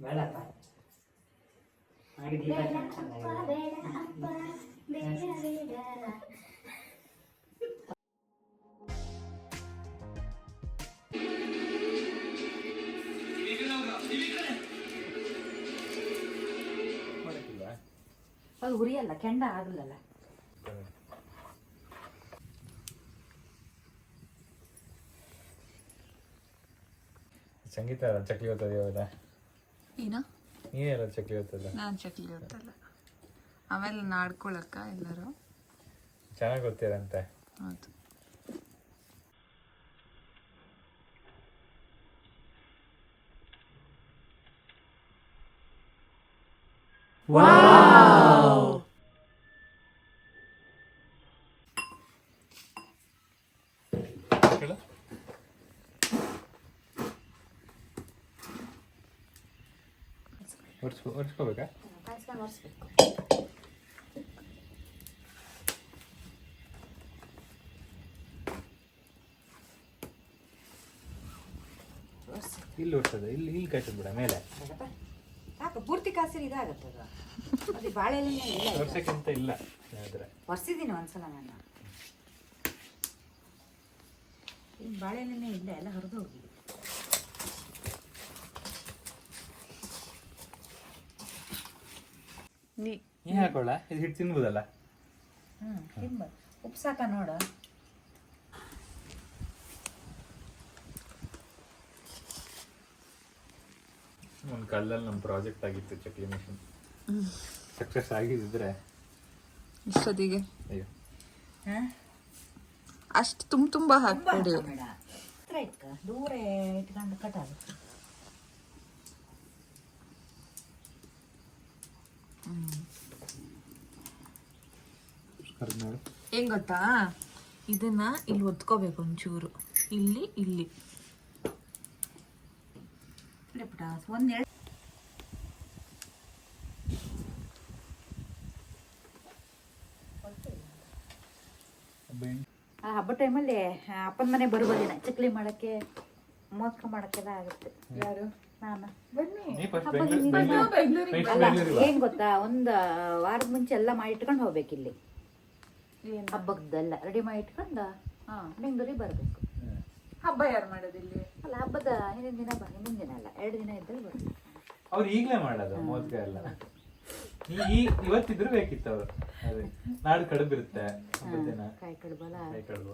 ಬೇಡಪ್ಪ ಹಾಗೆ ದೀಪ ಚೆನ್ನಾಗಿದೆ. ಮಾಡಕ್ಕಿಲ್ವಾ ಅದು ಉರಿಯಲ್ಲ ಕೆಂಡ ಆಗಲ್ಲಲ್ಲ ಸಂಗೀತ ಚಕ್ಲಿ ಓದ್ತದೆ ಇವಾಗ ಇರೋದು ಚಕ್ಲಿ ನಾನು ಚಕ್ಲಿ ಗೊತ್ತಲ್ಲ ಆಮೇಲೆ ನಾಡ್ಕೊಳಕ್ಕ ಎಲ್ಲರೂ? ಚೆನ್ನಾಗಿ ಗೊತ್ತಿರಂತೆ. ಹೌದು. ಒರ್ಸ್ಕೊ ಒರೆಸ್ಕೋಬೇಕಾ ಕಾಯಿಸ್ಕೊಂಡು ಒರೆಸ್ಬೇಕು ಒರೆಸಿ ಇಲ್ಲಿ ಒರ್ಸೋದು ಇಲ್ಲಿ ಇಲ್ಲಿ ಕಟ್ಟದ್ ಬಿಡ ಮೇಲೆ. ಸಾಕು ಪೂರ್ತಿ ಕಾಸಿರಿ ಇದಾಗತ್ತದ ಅದು? ಬಾಳೆಲೆನೇ ಇಲ್ಲ. ವರ್ಷಕ್ಕಿಂತ ಇಲ್ಲ ಹೇಳಿದ್ರೆ ಒರೆಸಿದ್ದೀನಿ ಒಂದ್ಸಲ ನಾನು. ಈ ಬಾಳೆಲೆನೇ ಇಲ್ಲ ಎಲ್ಲ ಹರಿದು ಹೋಗಿದೆ. ನೀ ನೀನು ಹಾಕೊಳ್ಳ ಇದು ಹಿಟ್ಟು ತಿನ್ಬೋದಲ್ಲ? ಹ್ಞೂ ತಿಂಬ ಉಪ್ಪು ಸಾಕ ನೋಡು. ಒಂದು ಕಲ್ಲಲ್ಲಿ ನಮ್ಮ ಪ್ರಾಜೆಕ್ಟ್ ಆಗಿತ್ತು ಚಕ್ಲಿ ಮಿಷನ್. ಸಕ್ಸಸ್ ಆಗಿದ್ದಿದ್ರೆ ಇಷ್ಟೊತ್ತಿಗೆ. ಅಯ್ಯೋ. ಹಾಂ? ಅಷ್ಟು ತುಂಬ ತುಂಬ ಹಾಕ್ಬೇಡಿ. ಬೇಡ ಹತ್ರ ಇಟ್ಕ. ದೂರ ಇಟ್ಕೊಂಡು ಕಟ್ ಕರ್ದ್ ಹೆಂಗ್ ಗೊತ್ತಾ? ಇದನ್ನ ಇಲ್ಲಿ ಒತ್ಕೋಬೇಕು ಒಂಚೂರು. ಇಲ್ಲಿ ಇಲ್ಲಿ. ಆ ಹಬ್ಬ ಟೈಮಲ್ಲಿ ಅಪ್ಪನ ಮನೆ ಬರುವುದಿಲ್ಲ ಚಕ್ಲಿ ಮಾಡಕ್ಕೆ. ಮೋದಕ ಮಾಡಕ್ಕೆಲ್ಲ ಆಗುತ್ತೆ. ಯಾರು? ನಾನು. ಬನ್ನಿ. ಏನ್ ಗೊತ್ತಾ? ಒಂದ್ ವಾರದ ಮುಂಚೆ ಎಲ್ಲ ಮಾಡಿ ಇಟ್ಕೊಂಡು ಹೋಗ್ಬೇಕಿಲ್ಲಿ ಹಬ್ಬದ್ದೆಲ್ಲ ರೆಡಿ ಮಾಡಿ ಇಟ್ಕೊಂಡು ಹಾ. ಬೆಂಗಳೂರಿಗೆ ಬರ್ಬೇಕು. ಹಬ್ಬ ಯಾರು ಮಾಡೋದು ಇಲ್ಲಿ? ಅಲ್ಲ ಹಬ್ಬದ ಹಿಂದಿನ ದಿನ ಬ. ಹಿಂದಿನ ದಿನ ಅಲ್ಲ. ಎರಡು ದಿನ ಇದ್ದಲ್ಲಿ ಬರ್ಬೇಕು ಅವ್ರು ಈಗಲೇ ಮಾಡೋದು ಮೋದಕ ಎಲ್ಲ. ಈ ಇವತ್ತಿದ್ರು ಬೇಕಿತ್ತು ಅವರು. ನಾಡು ಕಡುಬಿರುತ್ತೆ ಕಾಯಿ ಕಡುಬಲ್ಲ ಕಾಯಿ ಕಡುಬು.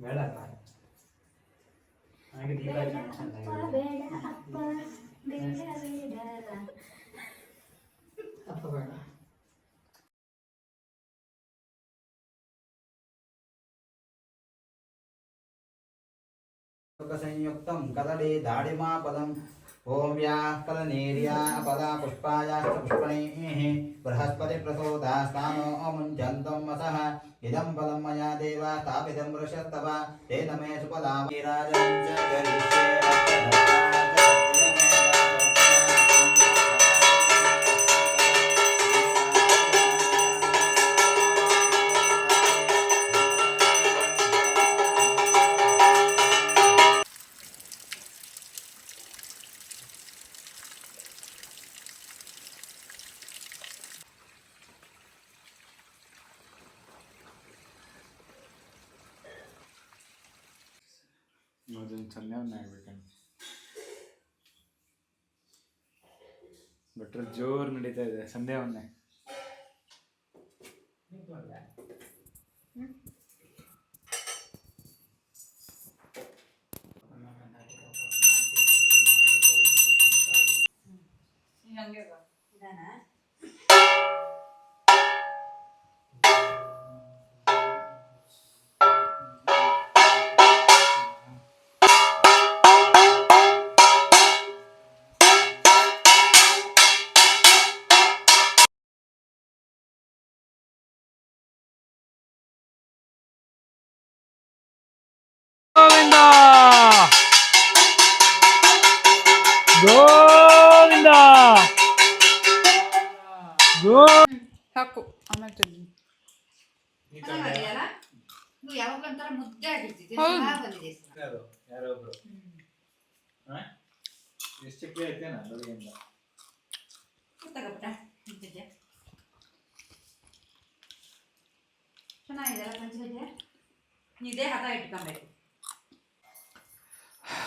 ಬೇಡ ನನಗೆ ದೀಪಾವಳಿ ಅಪ್ಪ ಬೇಡ ಅಪ್ಪ ಬೇಡ ಸಂಯುಕ್ತಂ ಕದಳಿ ದಾಡಿಮಾ ಪದಂ या कलनेर्या अपदा पुष्पायाश्च पुष्पणैः बृहस्पतिप्रसोदास्तानो मुञ्चन्तं वसः इदं फलं मया देव स्थापितं वृषस्तव तेन मे सुपदा జంక్షన్లో ఉన్నాయి పెట్టండి బట్టర్ జోరు నಡೀತಾ ಇದೆ ಸಂದೇ ఉన్నాయి ಹಂಗೆ ಇದೇ ಆಮೇಲೆ ತಿನ್ನಿ.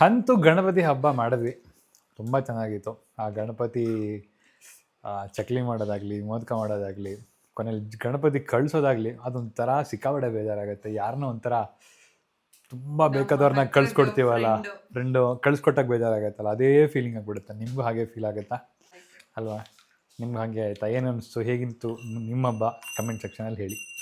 ಅಂತೂ ಗಣಪತಿ ಹಬ್ಬ ಮಾಡಿದ್ವಿ. ತುಂಬಾ ಚೆನ್ನಾಗಿತ್ತು. ಆ ಗಣಪತಿ ಚಕ್ಲಿ ಮಾಡೋದಾಗಲಿ ಮೋದಕ ಮಾಡೋದಾಗಲಿ ಕೊನೆಯಲ್ಲಿ ಗಣಪತಿ ಕಳಿಸೋದಾಗಲಿ ಅದೊಂಥರ ಸಿಕ್ಕಾಬಡೆ ಬೇಜಾರಾಗುತ್ತೆ. ಯಾರನ್ನೋ ಒಂಥರ ತುಂಬ ಬೇಕಾದವ್ರನ್ನ ಕಳಿಸ್ಕೊಡ್ತೀವಲ್ಲ. ಫ್ರೆಂಡು ಕಳ್ಸ್ಕೊಟ್ಟಾಗ ಬೇಜಾರಾಗತ್ತಲ್ಲ ಅದೇ ಫೀಲಿಂಗ್ ಆಗಿಬಿಡುತ್ತೆ. ನಿಮಗೂ ಹಾಗೆ ಫೀಲ್ ಆಗುತ್ತಾ? ಅಲ್ವಾ? ನಿಮ್ಗೆ ಹಾಗೆ ಆಯ್ತಾ? ಏನು ಅನಿಸ್ತು? ಹೇಗಿತ್ತು? ನಿಮ್ಮ ಹಬ್ಬ? ಕಮೆಂಟ್ ಸೆಕ್ಷನಲ್ಲಿ ಹೇಳಿ.